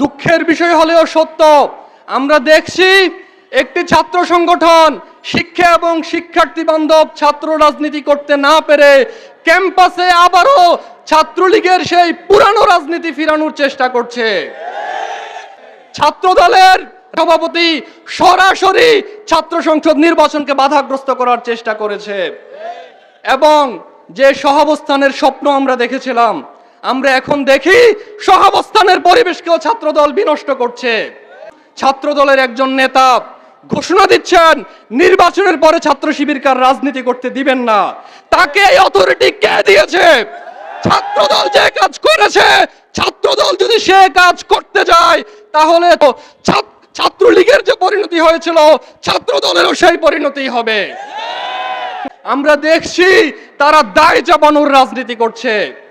দুঃখের বিষয় হলেও সত্য। আমরা দেখছি একটি ছাত্র সংগঠন শিক্ষা এবং শিক্ষার্থী বান্ধব ছাত্র রাজনীতি করতে না পেরে ক্যাম্পাসে আবারও ছাত্রলীগের সেই পুরানো রাজনীতি ফিরানোর চেষ্টা করছে। ছাত্র দলের সভাপতি সরাসরি ছাত্র সংসদ নির্বাচনকে বাধাগ্রস্ত করার চেষ্টা করেছে। এবং যে সহাবস্থানের স্বপ্ন আমরা দেখেছিলাম আমরা এখন দেখি সহাবস্থানের পরিবেশকেও ছাত্রদল বিনষ্ট করছে। ছাত্রদলের একজন নেতা ঘোষণা দিচ্ছেন, নির্বাচনের পরে ছাত্র শিবিরকার রাজনীতি করতে দিবেন না। তাকে এই অথরিটি কে দিয়েছে? ছাত্রদল যে কাজ করেছে, ছাত্রদল যদি সে কাজ করতে যায়, তাহলে তো ছাত্র- ছাত্রলীগের যে পরিণতি হয়েছিল, ছাত্রদলেরও সেই পরিণতি হবে। আমরা দেখছি তারা দায় চাপানোর রাজনীতি করছে।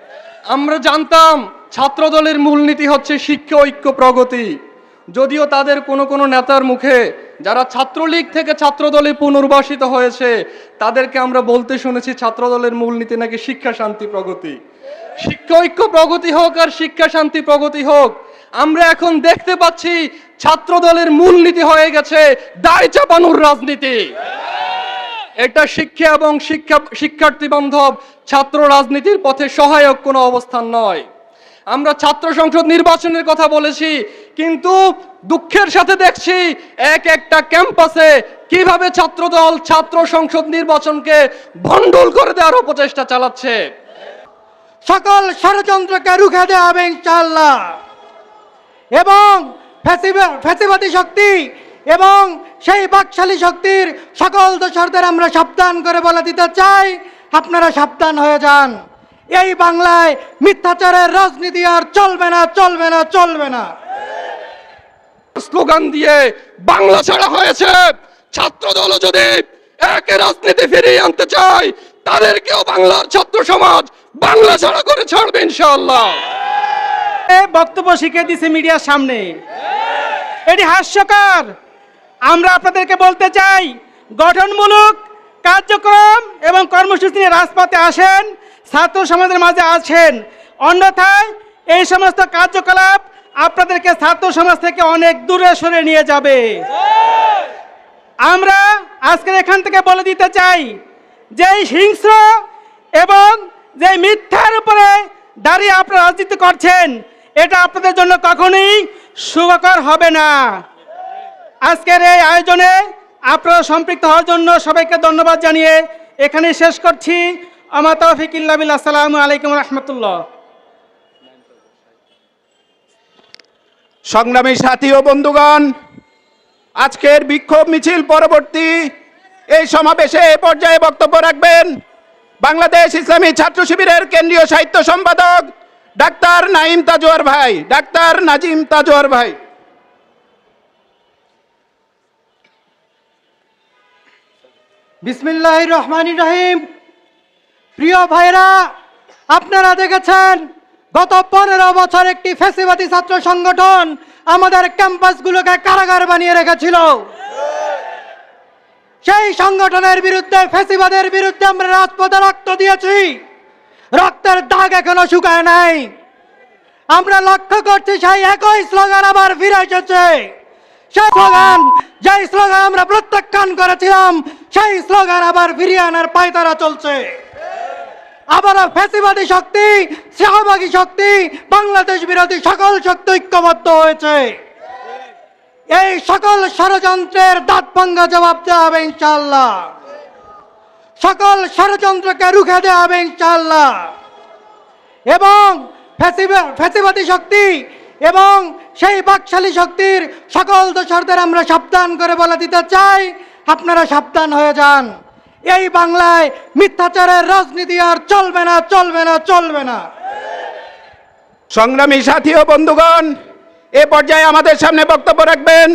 আমরা জানতাম ছাত্র দলের মূলনীতি হচ্ছে শিক্ষা, ঐক্য, প্রগতি। যদিও তাদের কোনো কোনো নেতার মুখে যারা ছাত্রলীগ থেকে ছাত্র দলে পুনর্বাসিত হয়েছে, তাদেরকে আমরা বলতে শুনেছি ছাত্র দলের মূলনীতি নাকি শিক্ষা, শান্তি, প্রগতি। শিক্ষা, ঐক্য, প্রগতি হোক আর শিক্ষা, শান্তি, প্রগতি হোক, আমরা এখন দেখতে পাচ্ছি ছাত্র দলের মূলনীতি হয়ে গেছে দায় চাপানোর রাজনীতি। এটা শিক্ষা এবং শিক্ষা, শিক্ষার্থী বান্ধব ছাত্র রাজনীতির পথে সহায়ক কোনো অবস্থান নয়। আমরা ছাত্র সংসদ নির্বাচনের কথা বলেছি, কিন্তু দুঃখের সাথে দেখছি এক একটা ক্যাম্পাসে কীভাবে ছাত্রদল ছাত্র সংসদ নির্বাচনকে ভণ্ডুল করে দেওয়ার প্রচেষ্টা চালাচ্ছে। সকল ষড়যন্ত্রকে রুখে দেওয়া হবে ইনশাল্লাহ এবং ফ্যাসিবা- ফ্যাসিবাদী শক্তি এবং সেই বাকশালী শক্তির সকল দোসরদের আমরা সাবধান করে বলে দিতে চাই। আপনারা সাবধান হয়ে যান। এই বাংলায় মিথ্যাচারের রাজনীতি আর চলবে না চলবে না চলবে না। স্লোগান দিয়ে বাংলা ছাড়া হয়েছে। ছাত্র দল যদি একে রাজনীতি ফিরিয়ে আনতে চায় তাদেরকেও বাংলার ছাত্র সমাজ বাংলা ছাড়া করে ছাড়বে ইনশাআল্লাহ। এ বক্তব্য শিখে দিছে মিডিয়ার সামনে। এটি হাস্যকর। আমরা আপনাদেরকে বলতে চাই, গঠনমূলক কার্যক্রম এবং কর্মসূচি নিয়ে রাজপথে আসেন, ছাত্র সমাজের মাঝে আছেন। অন্যথায় এই সমস্ত কার্যকলাপ আপনাদেরকে ছাত্র সমাজ থেকে অনেক দূরে সরে নিয়ে যাবে। আমরা আজকে এখান থেকে বলে দিতে চাই যে হিংস্র এবং যে মিথ্যার উপরে দাঁড়িয়ে আপনারা রাজনীতি করছেন, এটা আপনাদের জন্য কখনোই সুখকর হবে না। আজকের এই আয়োজনে আপনারা সম্পৃক্ত হওয়ার জন্য সবাইকে ধন্যবাদ জানিয়ে এখানে শেষ করছি। আমার তৌফিক ইল্লাবিল আসসালামু আলাইকুম রহমতুল্লাহ। সংগ্রামী সাথী ও বন্ধুগণ, আজকের বিক্ষোভ মিছিল পরবর্তী এই সমাবেশে এ পর্যায়ে বক্তব্য রাখবেন বাংলাদেশ ইসলামী ছাত্র শিবিরের কেন্দ্রীয় সাহিত্য সম্পাদক ডাক্তার নাইম তাজোয়ার ভাই, ডাক্তার নাজিম তাজোয়ার ভাই। বিসমিল্লাহ রহমান রহিম। প্রিয় ভাইরা আপনারা দেখেছেন, গত পনেরো বছর একটি ফেসিবাদী ছাত্র সংগঠন আমাদের ক্যাম্পাসগুলোকে কারাগার বানিয়ে রেখেছিল। সেই সংগঠনের বিরুদ্ধে, ফেসিবাদের বিরুদ্ধে আমরা রাজপথে রক্ত দিয়েছি। রক্তের দাগ এখনও শুকায় নাই। আমরা লক্ষ্য করছি সেই একই স্লোগান আবার ফিরে এসেছে। সেই স্লোগান, যেই স্লোগান আমরা প্রত্যাখ্যান করেছিলাম, সেই স্লোগান আবার ফিরিয়ে আনার পায়তারা চলছে। আবারও ফ্যাসিবাদী শক্তি সহভাগী শক্তি, বাংলাদেশ বিরোধী সকল শক্তি ঐক্যবদ্ধ হয়েছে। এই সকল ষড়যন্ত্রের দাঁত ভাঙ্গা জবাব দেওয়া হবে ইনশাল্লাহ সকল ষড়যন্ত্রকে রুখে দেওয়া হবে ইনশাল্লাহ এবং ফ্যাসিবা- ফ্যাসিবাদী শক্তি এবং সেই বাকশালী শক্তির সকল দোসরদের আমরা সাবধান করে বলে দিতে চাই। আপনারা সাবধান হয়ে যান। এই বাংলায় মিথ্যাচারের রাজনীতি আর চলবে না চলবে না চলবে না। সংগ্রামী সাথী ও বন্ধুগণ, এ পর্যায়ে আমাদের সামনে বক্তব্য রাখবেন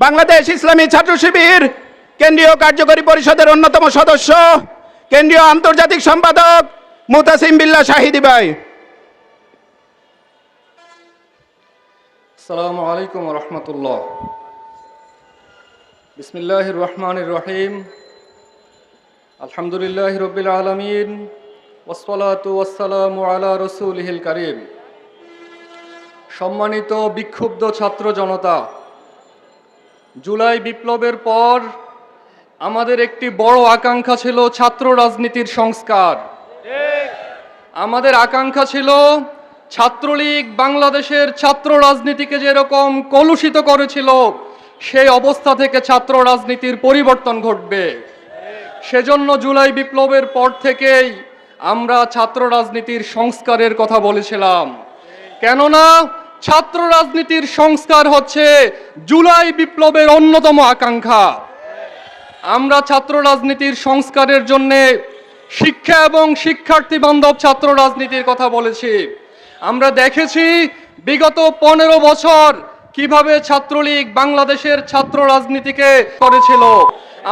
বাংলাদেশ ইসলামী ছাত্র শিবির কেন্দ্রীয় কার্যকরী পরিষদের অন্যতম সদস্য, কেন্দ্রীয় আন্তর্জাতিক সম্পাদক মুতাসিম বিল্লা শাহিদি ভাই। আসসালামু আলাইকুম রহমতুল্লাহ। বিসমিল্লাহ রহমান রহিম। আলহামদুলিল্লাহ রবিল আলমিন। ওসলাতু ওসালামু আলা রসুলহিল করিম। সম্মানিত বিক্ষুব্ধ ছাত্র জনতা জুলাই বিপ্লবের পর আমাদের একটি বড় আকাঙ্ক্ষা ছিল ছাত্র রাজনীতির সংস্কার। আমাদের আকাঙ্ক্ষা ছিল ছাত্রলীগ বাংলাদেশের ছাত্র রাজনীতিকে যেরকম কলুষিত করেছিল, সেই অবস্থা থেকে ছাত্র রাজনীতির পরিবর্তন ঘটবে। সেজন্য জুলাই বিপ্লবের পর থেকেই আমরা ছাত্র রাজনীতির সংস্কারের কথা বলেছিলাম। কেননা ছাত্র রাজনীতির সংস্কার হচ্ছে জুলাই বিপ্লবের অন্যতম আকাঙ্ক্ষা। আমরা ছাত্র রাজনীতির সংস্কারের জন্যে শিক্ষা এবং শিক্ষার্থী বান্ধব ছাত্র রাজনীতির কথা বলেছি। আমরা দেখেছি বিগত পনেরো বছর কীভাবে ছাত্রলীগ বাংলাদেশের ছাত্র রাজনীতিকে করেছিল।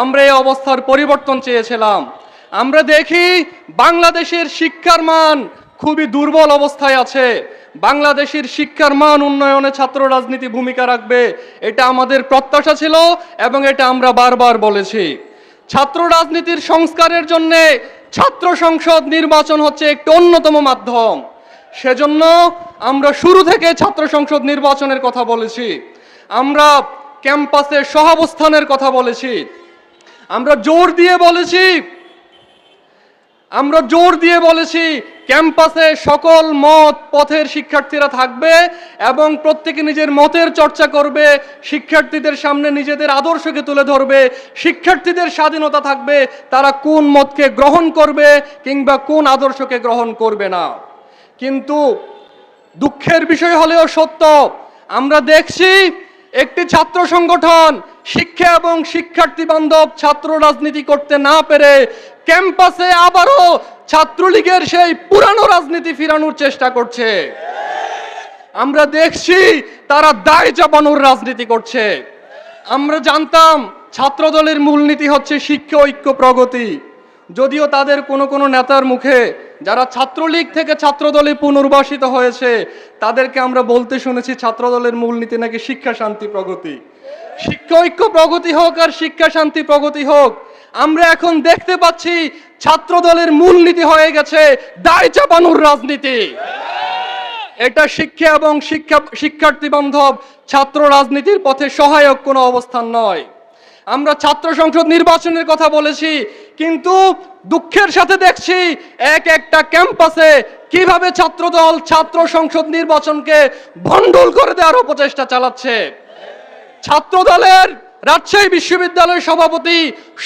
আমরা এই অবস্থার পরিবর্তন চেয়েছিলাম। আমরা দেখি বাংলাদেশের শিক্ষার মান খুবই দুর্বল অবস্থায় আছে। বাংলাদেশের শিক্ষার মান উন্নয়নে ছাত্র রাজনীতি ভূমিকা রাখবে, এটা আমাদের প্রত্যাশা ছিল এবং এটা আমরা বারবার বলেছি। ছাত্র রাজনীতির সংস্কারের জন্যে ছাত্র সংসদ নির্বাচন হচ্ছে একটি অন্যতম মাধ্যম। সেজন্য আমরা শুরু থেকে ছাত্র সংসদ নির্বাচনের কথা বলেছি। আমরা ক্যাম্পাসে সহাবস্থানের কথা বলেছি। আমরা জোর দিয়ে বলেছি। আমরা জোর দিয়ে বলেছি, ক্যাম্পাসে সকল মত পথের শিক্ষার্থীরা থাকবে এবং প্রত্যেকে নিজের মতের চর্চা করবে, শিক্ষার্থীদের সামনে নিজেদের আদর্শকে তুলে ধরবে, শিক্ষার্থীদের স্বাধীনতা থাকবে, তারা কোন মতকে গ্রহণ করবে কিংবা কোন আদর্শকে গ্রহণ করবে না। কিন্তু দুঃখের বিষয় হলেও সত্য, আমরা দেখছি একটি ছাত্র সংগঠন শিক্ষা এবং শিক্ষার্থী বান্ধব ছাত্র রাজনীতি করতে না পেরে ক্যাম্পাসে আবারও ছাত্রলীগের সেই পুরানো রাজনীতি ফিরানোর চেষ্টা করছে। আমরা দেখছি তারা দায় চাপানোর রাজনীতি করছে। আমরা জানতাম ছাত্রদলের মূলনীতি হচ্ছে শিক্ষা ঐক্য প্রগতি। যদিও তাদের কোনো কোনো নেতার মুখে যারা ছাত্রলীগ থেকে ছাত্রদলে পুনর্বাসিত হয়েছে, তাদেরকে আমরা বলতে শুনেছি ছাত্রদলের মূলনীতি নাকি শিক্ষা শান্তি প্রগতি। শিক্ষা ঐক্য প্রগতি হোক আর শিক্ষা শান্তি প্রগতি হোক, আমরা এখন দেখতে পাচ্ছি ছাত্রদলের মূলনীতি হয়ে গেছে দায় চাপানোর রাজনীতি। এটা শিক্ষা এবং শিক্ষা, শিক্ষার্থী বান্ধব ছাত্র রাজনীতির পথে সহায়ক কোনো অবস্থান নয়। আমরা ছাত্র সংসদ নির্বাচনের কথা বলেছি, কিন্তু দুঃখের সাথে দেখছি এক একটা ক্যাম্পাসে কীভাবে ছাত্রদল, ছাত্র সংসদ নির্বাচনকে ভণ্ডুল করে দেওয়ার অপচেষ্টা চালাচ্ছে। ছাত্র দলের রাজশাহী বিশ্ববিদ্যালয়ের সভাপতি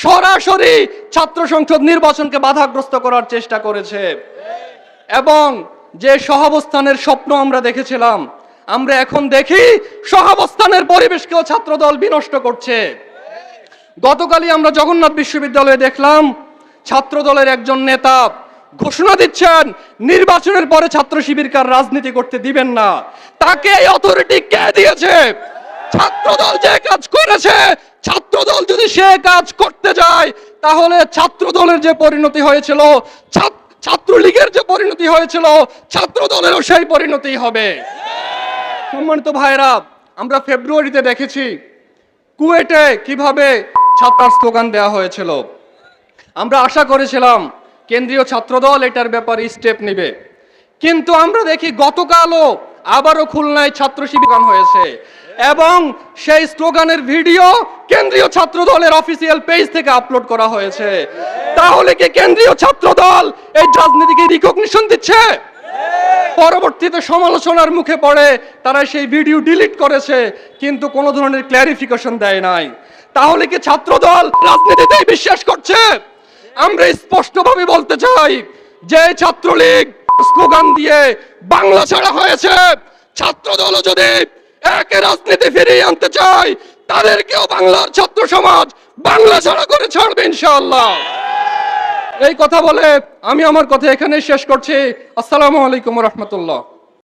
সরাসরি ছাত্র সংসদ নির্বাচনকে বাধাগ্রস্ত করার চেষ্টা করেছে। এবং যে সহাবস্থানের স্বপ্ন আমরা দেখেছিলাম, আমরা এখন দেখি সহাবস্থানের পরিবেশকেও ছাত্রদল বিনষ্ট করছে। গতকালই আমরা জগন্নাথ বিশ্ববিদ্যালয়ে দেখলাম ছাত্রদলের একজন নেতা ঘোষণা দিচ্ছেন, নির্বাচনের পরে ছাত্র শিবিরকার রাজনীতি করতে দিবেন না। তাকে এই অথরিটি কে দিয়েছে? ছাত্রদল যে কাজ করেছে, ছাত্রদল যদি সে কাজ করতে যায়, তাহলে ছাত্রদলের যে পরিণতি হয়েছিল ছাত্র ছাত্রলীগের যে পরিণতি হয়েছিল ছাত্র দলেরও সেই পরিণতি হবে। সম্মানিত ভাইরা আমরা ফেব্রুয়ারিতে দেখেছি কুয়েটে কীভাবে ছাত্রার স্লোগান দেওয়া হয়েছিল। আমরা আশা করেছিলাম কেন্দ্রীয় ছাত্রদল এটার ব্যাপারে স্টেপ নেবে। কিন্তু আমরা দেখি গতকালও আবারও খুলনায় ছাত্র শিবির হয়েছে। এবং সেই স্লোগানের ভিডিও কেন্দ্রীয় ছাত্র দলের অফিসিয়াল পেজ থেকে আপলোড করা হয়েছে। তাহলে কি কেন্দ্রীয় ছাত্র দল এই রাজনীতিকে রিকগনিশন দিচ্ছে? পরবর্তীতে সমালোচনার মুখে পড়ে তারা সেই ভিডিও ডিলিট করেছে, কিন্তু কোনো ধরনের ক্ল্যারিফিকেশন দেয় নাই। তাহলে কি ছাত্র দল রাজনীতিতেই বিশ্বাস করছে? আমরা স্পষ্টভাবে বলতে চাই, যে ছাত্রলীগ স্লোগান দিয়ে বাংলা ছাড়া হয়েছে। ছাত্র দল যদি একে রাজনীতি ফিরিয়ে আনতে চাই তাদেরকেও বাংলার ছাত্র সমাজ বাংলা ছাড়া করে ছাড়বে ইনশাআল্লাহ। এই কথা বলে আমি আমার কথা এখানে শেষ করছি। আসসালামু আলাইকুম রহমতুল্লাহ।